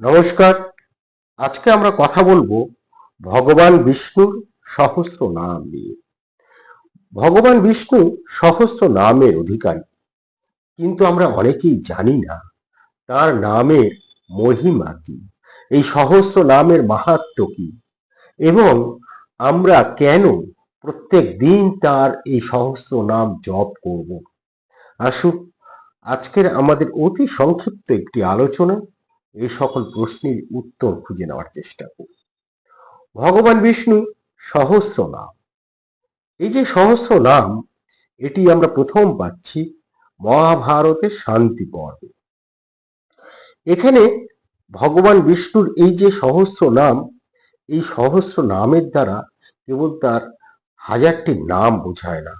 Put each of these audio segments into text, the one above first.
নমস্কার। আজকে আমরা কথা বলব ভগবান বিষ্ণুর সহস্র নাম নিয়ে। ভগবান বিষ্ণু সহস্র নামের অধিকারী। কিন্তু আমরা অনেকেই জানি না তার নামের মহিমা কি, এই সহস্র নামের মাহাত্ম কি, এবং আমরা কেন প্রত্যেক দিন তার এই সহস্র নাম জপ করব। আসুক আজকের আমাদের অতি সংক্ষিপ্ত একটি আলোচনা এই সকল প্রশ্নের উত্তর খুঁজে নেওয়ার চেষ্টা করি ভগবান বিষ্ণু সহস্র নাম। এই যে সহস্র নাম, এটি আমরা প্রথম পাচ্ছি মহাভারতের শান্তি পর্বে। এখানে ভগবান বিষ্ণুর এই যে সহস্র নাম, এই সহস্র নামের দ্বারা কেবল তার হাজারটি নাম বোঝায় না,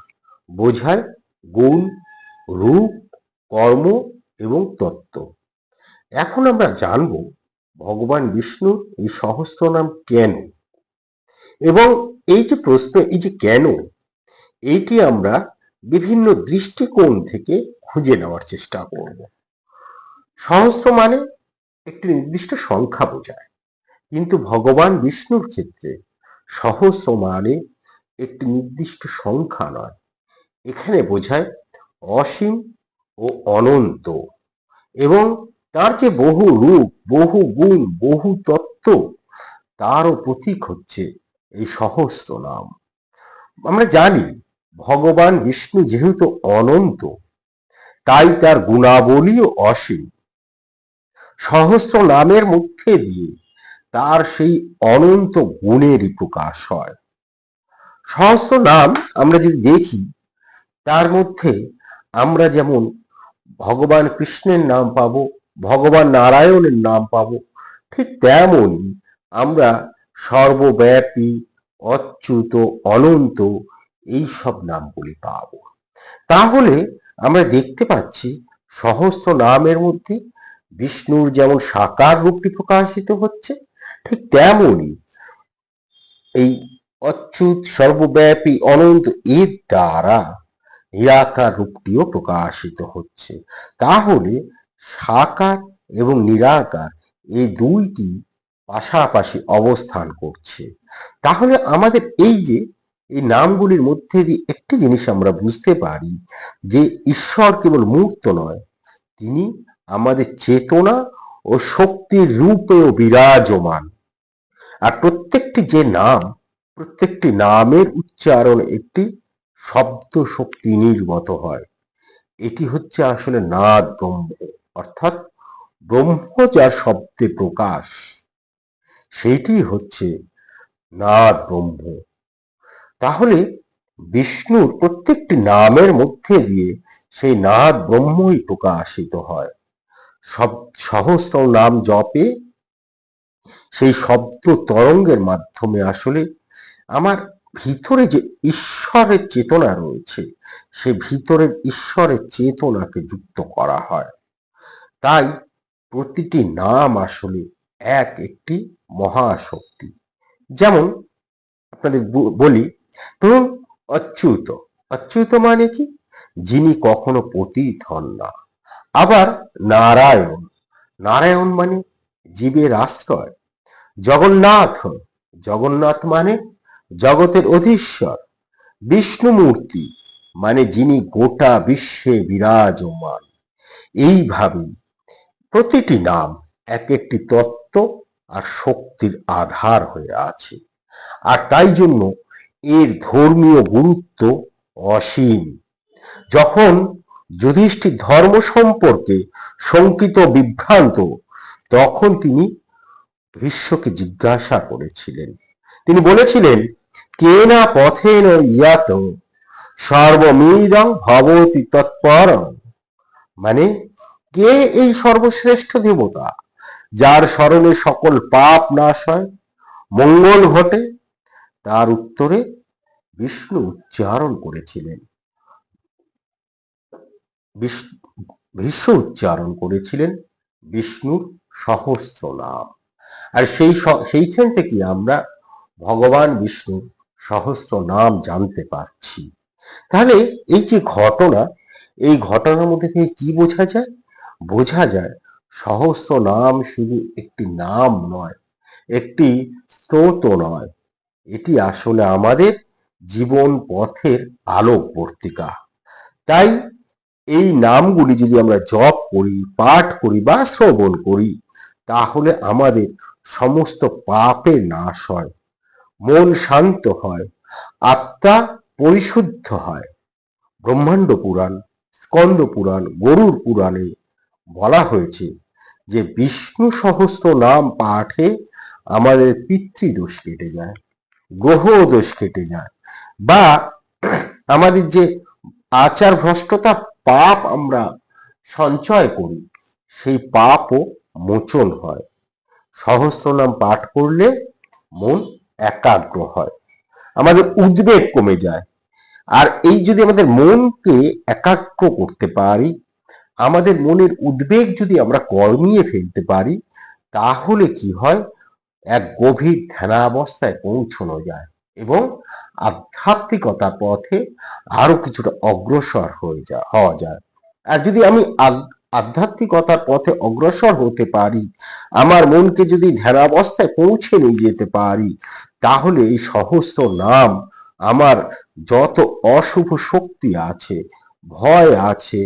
বোঝায় গুণ, রূপ, কর্ম এবং তত্ত্ব। এখন আমরা জানব ভগবান বিষ্ণুর এই সহস্র নাম কেন? এবং এই যে প্রশ্ন, এই যে কেন, এইটি আমরা বিভিন্ন দৃষ্টিকোণ থেকে খুঁজে নেওয়ার চেষ্টা করব। সহস্র মানে একটি নির্দিষ্ট সংখ্যা বোঝায়। কিন্তু ভগবান বিষ্ণুর ক্ষেত্রে সহস্র মানে একটি নির্দিষ্ট সংখ্যা নয়। এখানে বোঝায় অসীম ও অনন্ত এবং তার যে বহু রূপ, বহু গুণ, বহু তত্ত্ব, তারও প্রতীক হচ্ছে এই সহস্র নাম। আমরা জানি, ভগবান বিষ্ণু যেহেতু অনন্ত, তাই তার গুণাবলীও অসীম। সহস্র নামের মধ্যে দিয়ে তার সেই অনন্ত গুণেরই প্রকাশ হয়। সহস্র নাম আমরা যদি দেখি, তার মধ্যে আমরা যেমন ভগবান কৃষ্ণের নাম পাবো ভগবান নারায়ণের নাম পাব। ঠিক তেমনই আমরা সর্বব্যাপী, অচ্যুত, অনন্ত এই সব নামগুলি পাব। তাহলে আমরা দেখতে পাচ্ছি সহস্র নামের মধ্যে বিষ্ণুর যেমন সাকার রূপটি প্রকাশিত হচ্ছে, ঠিক তেমনই এই অচ্যুত, সর্বব্যাপী, অনন্ত এর দ্বারা নিরাকার রূপটিও প্রকাশিত হচ্ছে। তাহলে সাকার এবং নিরাকার এই দুইটি পাশাপাশি অবস্থান করছে। তাহলে আমাদের এই যে, এই নামগুলির মধ্যে দিয়ে একটি জিনিস আমরা বুঝতে পারি যে ঈশ্বর কেবল মূর্ত নয়, তিনি আমাদের চেতনা ও শক্তির রূপেও বিরাজমান। আর প্রত্যেকটি যে নাম, প্রত্যেকটি নামের উচ্চারণ একটি শব্দ শক্তি নির্গত হয়। এটি হচ্ছে আসলে নাদ ব্রহ্ম। অর্থাৎ ব্রহ্ম যার শব্দে প্রকাশ, সেইটি হচ্ছে নাদ ব্রহ্ম। তাহলে বিষ্ণুর প্রত্যেকটি নামের মধ্যে দিয়ে সেই নাদ ব্রহ্মই প্রকাশিত হয়। সব সহস্র নাম জপে, সেই শব্দ তরঙ্গের মাধ্যমে আসলে আমার ভিতরে যে ঈশ্বরের চেতনা রয়েছে, সে ভিতরের ঈশ্বরের চেতনাকে যুক্ত করা হয়। তাই প্রতিটি নাম আসলে এক একটি মহাশক্তি। যেমন আপনাদের বলি, ধরুন অচ্যুত। অচ্যুত মানে কি? যিনি কখনো পতীত হন না। আবার নারায়ণ। নারায়ণ মানে জীবের আশ্রয়। জগন্নাথ। জগন্নাথ মানে জগতের অধীশ্বর। বিষ্ণুমূর্তি মানে যিনি গোটা বিশ্বে বিরাজমান। এইভাবে প্রতিটি নাম এক একটি তত্ত্ব আর শক্তির আধার হয়ে আছে। আর তাই জন্য এর ধর্মীয় গুরুত্ব অসীম। যখন যুধিষ্ঠির ধর্ম সম্পর্কে শঙ্কিত বিভ্রান্ত, তখন তিনি ভীষ্মকে জিজ্ঞাসা করেছিলেন। তিনি বলেছিলেন কে না পথেন ইয়াত সর্বমিদং ভবতি তৎপর? মানে কে এই সর্বশ্রেষ্ঠ দেবতা যার স্মরণে সকল পাপ নাশ হয়? মঙ্গল ঘটে, তার উত্তরে বিষ্ণু উচ্চারণ করেছিলেন। ভীষ্ম উচ্চারণ করেছিলেন, বিষ্ণুর সহস্র নাম। আর সেই সেইখান থেকে আমরা ভগবান বিষ্ণুর সহস্র নাম জানতে পারছি। তাহলে এই যে ঘটনা, এই ঘটনার মধ্যে থেকে কি বোঝা যায়? বোঝা যায় সহস্র নাম শুধু একটি নাম নয়, একটি স্রোত নয়। এটি আসলে আমাদের জীবন পথের আলোকবর্তিকা তাই এই নামগুলি যদি আমরা জপ করি, পাঠ করি বা শ্রবণ করি, তাহলে আমাদের সমস্ত পাপের নাশ হয়, মন শান্ত হয়, আত্মা পরিশুদ্ধ হয়। ব্রহ্মাণ্ড পুরাণ, স্কন্দ পুরাণ গরুর পুরাণে বলা হয়েছে যে বিষ্ণু সহস্র নাম পাঠে আমাদের পিতৃদোষ কেটে যায়, গ্রহ দোষ কেটে যায় বা আমাদের যে আচার ভ্রষ্টতা পাপ আমরা সঞ্চয় করি, সেই পাপও মোচন হয়। সহস্র নাম পাঠ করলে মন একাগ্র হয়, আমাদের উদ্বেগ কমে যায়। আর এই যদি আমাদের মনকে একাগ্র করতে পারি আমাদের মনের উদ্বেগ যদি আমরা কর্মিয়ে ফেলতে পারি, তাহলে কি হয়? এক গভীর ধ্যানাবস্থায় পৌঁছানো যায় এবং আধ্যাত্মিকতার পথে আরও কিছুটা অগ্রসর হয়ে যা, হওয়া যায়। আর যদি আমি আধ্যাত্মিকতার পথে অগ্রসর হতে পারি, আমার মনকে যদি ধ্যানাবস্থায় পৌঁছে নিয়ে যেতে পারি, তাহলে এই সহস্র নাম আমার যত অশুভ শক্তি আছে, ভয় আছে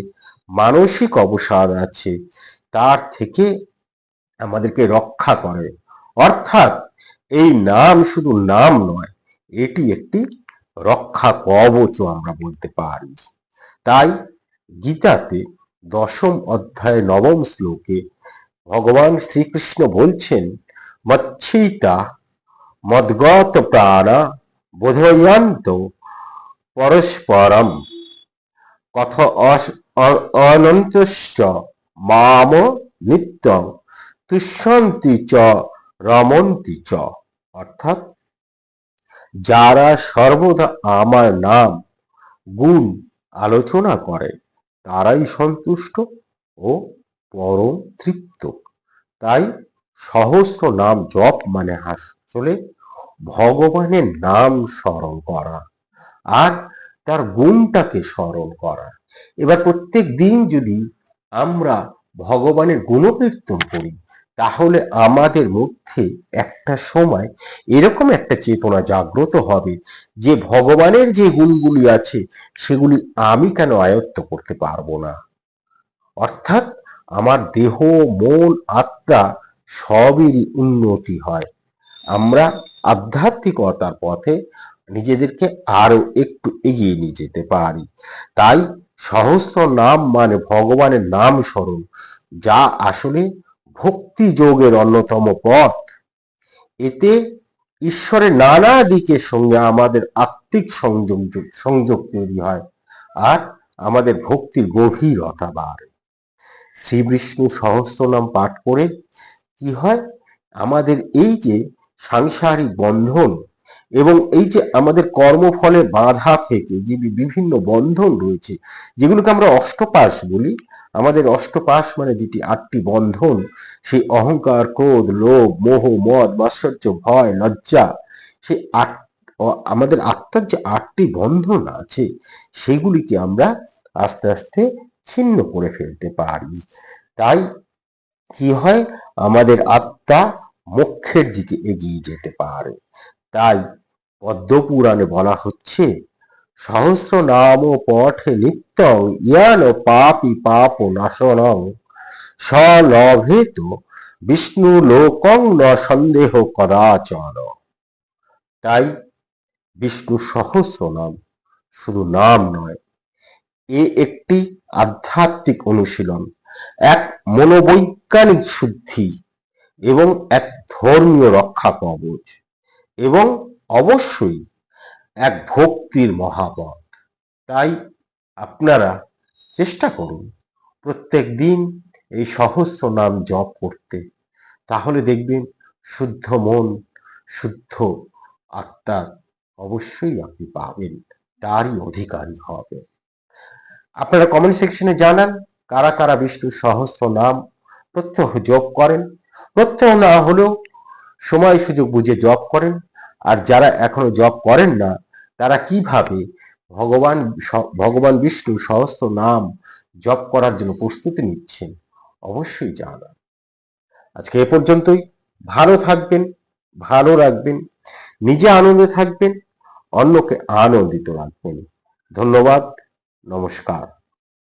মানসিক অবসাদ আছে, তার থেকে আমাদেরকে রক্ষা করে। অর্থাৎ এই নাম শুধু নাম নয়, এটি একটি রক্ষা কবচও আমরা বলতে পারি। তাই গীতাতে দশম অধ্যায় নবম শ্লোকে ভগবান শ্রীকৃষ্ণ বলছেন, মচ্ছিতা মদগত প্রাণা বোধয়ন্ত পরস্পরম। কথ অনন্তশ্চ মাম নিত্যং, তুষ্যন্তি চ, রমন্তি চ। অর্থাৎ যারা সর্বদা আমার নাম, গুণ আলোচনা করে, তারাই সন্তুষ্ট ও পরম তৃপ্ত। তাই সহস্র নাম জপ মানে আসলে ভগবানের নাম স্মরণ করা আর তার গুণটাকে স্মরণ করা। এবার প্রত্যেক দিন যদি আমরা ভগবানের গুণকীর্তন করি, তাহলে আমাদের মধ্যে একটা সময় এরকম একটা চেতনা জাগ্রত হবে যে ভগবানের যে গুণগুলি আছে, সেগুলি আমি কেন আয়ত্ত করতে পারব না? অর্থাৎ আমার দেহ, মন, আত্মা সবেরই উন্নতি হয়। আমরা আধ্যাত্মিকতার পথে নিজেদেরকে আরও একটু এগিয়ে নিয়ে যেতে পারি। তাই সহস্র নাম মানে ভগবানের নাম স্মরণ, যা আসলে ভক্তি যোগের অন্যতম পথ। এতে ঈশ্বরের নানা দিকের সঙ্গে আমাদের আত্মিক সংযোগ সংযোগ তৈরি হয় আর আমাদের ভক্তির গভীরতা বাড়ে। শ্রী বিষ্ণু সহস্র নাম পাঠ করে কি হয়? আমাদের এই যে সাংসারিক বন্ধন এবং এই যে আমাদের কর্মফলে বাধা থেকে যে বিভিন্ন বন্ধন রয়েছে, যেগুলোকে আমরা অষ্টপাশ বলি, আমাদের অষ্টপাশ মানে যেটি আটটি বন্ধন, সেই অহংকার, ক্রোধ, লোভ, মোহ, মদ, মাৎসর্য, ভয়, লজ্জা, সেই আট আমাদের আত্মার যে আটটি বন্ধন আছে, সেগুলিকে আমরা আস্তে আস্তে ছিন্ন করে ফেলতে পারি। তাই কি হয়? আমাদের আত্মা মোক্ষের দিকে এগিয়ে যেতে পারে। তাই পদ্মপুরাণে বলা হচ্ছে সহস্র নাম ও পঠে নিত্যং, ইয়ান পাপি পাপ নাশনং। সলভেত বিষ্ণু লোকং ন সন্দেহ কদাচন। তাই বিষ্ণু সহস্র নাম শুধু নাম নয়, এ একটি আধ্যাত্মিক অনুশীলন, এক মনোবৈজ্ঞানিক শুদ্ধি এবং এক ধর্মীয় রক্ষা কবচ এবং অবশ্যই এক ভক্তির মহাপথ। তাই আপনারা চেষ্টা করুন প্রত্যেক দিন এই সহস্র নাম জপ করতে। তাহলে দেখবেন শুদ্ধ মন, শুদ্ধ আত্মা অবশ্যই আপনি পাবেন, তারই অধিকারী হবে আপনারা কমেন্ট সেকশনে জানান কারা কারা বিষ্ণুর সহস্র নাম প্রত্যহ জপ করেন। প্রত্যহ না হলেও সময় সুযোগ বুঝে জপ করেন। আর যারা এখনও জপ করেন না, তারা কীভাবে ভগবান ভগবান বিষ্ণু সহস্র নাম জপ করার জন্য প্রস্তুতি নিচ্ছেন অবশ্যই জানান আজকে এ পর্যন্তই। ভালো থাকবেন, ভালো রাখবেন, নিজে আনন্দে থাকবেন, অন্যকে আনন্দিত রাখবেন। ধন্যবাদ, নমস্কার।